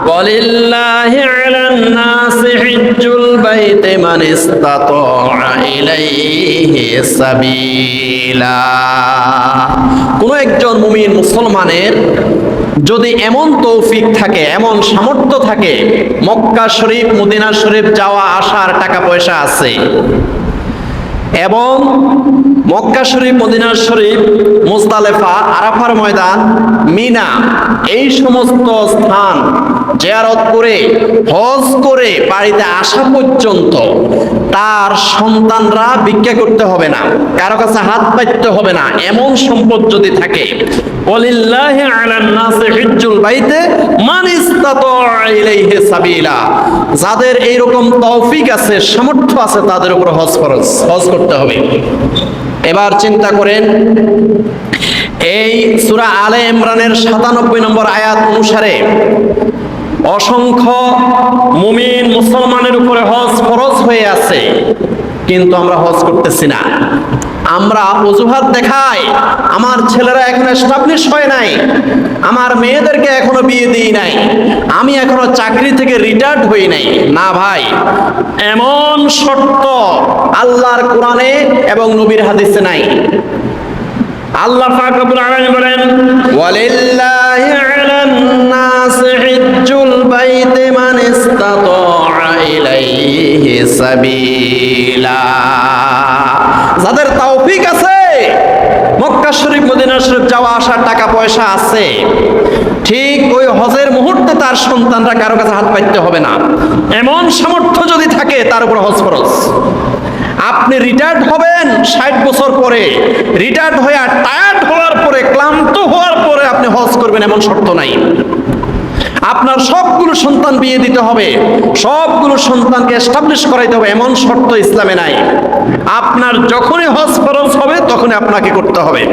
ولله على الناس حج البيت من استطاع إليه سبيلا কোন একজন মুমিন মুসলমানের যদি এমন তৌফিক থাকে এমন সামর্থ্য থাকে মক্কা শরীফ মদিনা শরীফ যাওয়া আসার টাকা পয়সা আছে এবং মক্কা শরীফ মদিনা শরীফ মুজদালেফা আরাফার ময়দান মিনা এই সমস্ত স্থান জিয়ারত করে, হজ করে বাড়িতে আসা পর্যন্ত তার সন্তানরা ভিক্ষা করতে হবে না। কারও কাছে হাত পাইতে হবে না। এমন সম্পদ যদি থাকে যাদের এইরকম তৌফিক আছে, সামর্থ্য আছে, তাদের উপর হজ ফরজ, হজ করতে হবে। এবার চিন্তা করেন, এই সূরা আলে ইমরানের সাতানব্বই নম্বর আয়াত অনুসারে অসংখ্য মুমিন মুসলমানের উপরে হজ ফরজ হয়ে আছে, কিন্তু আমরা হজ করতেছি না। আমরা অজুহাত দেখাই, আমার ছেলেরা এখন এস্টাবলিশ হয় নাই, আমার মেয়েদেরকে এখনও বিয়ে দিই নাই, আমি এখনও চাকরি থেকে রিটায়ার্ড হই নাই। না ভাই, এমন শর্ত আল্লাহর কোরআনে এবং নবীর হাদিসে নাই। আল্লাহ পাক আলামিন বলেন, ওয়ালিল্লাহি আলান নাস হিজ্জুল বাইতি যাদের তৌফিক আছে, মক্কা শরীফ, মদিনা শরীফ যাওয়া আসার টাকা পয়সা আছে, ঠিক ওই হজের মুহূর্তে তার সন্তানরা কারও কাছে হাত পাইতে হবে না। এমন সামর্থ্য যদি থাকে, তার উপর হজ ফরজ। আপনি রিটায়ার্ড হবেন ষাট বছর পরে রিটায়ার্ড হয়ে টায়ার্ড হওয়ার পরে, ক্লান্ত হওয়ার পরে আপনি হজ করবেন, এমন শর্ত নাই। আপনার সবগুলো সন্তান বিয়ে দিতে হবে। সবগুলো সন্তানকে এস্টাবলিশ করাইতে হবে, এমন শর্ত ইসলামে নাই। আপনার যখনই হজ ফরজ হবে, তখনই আপনাকে করতে হবে।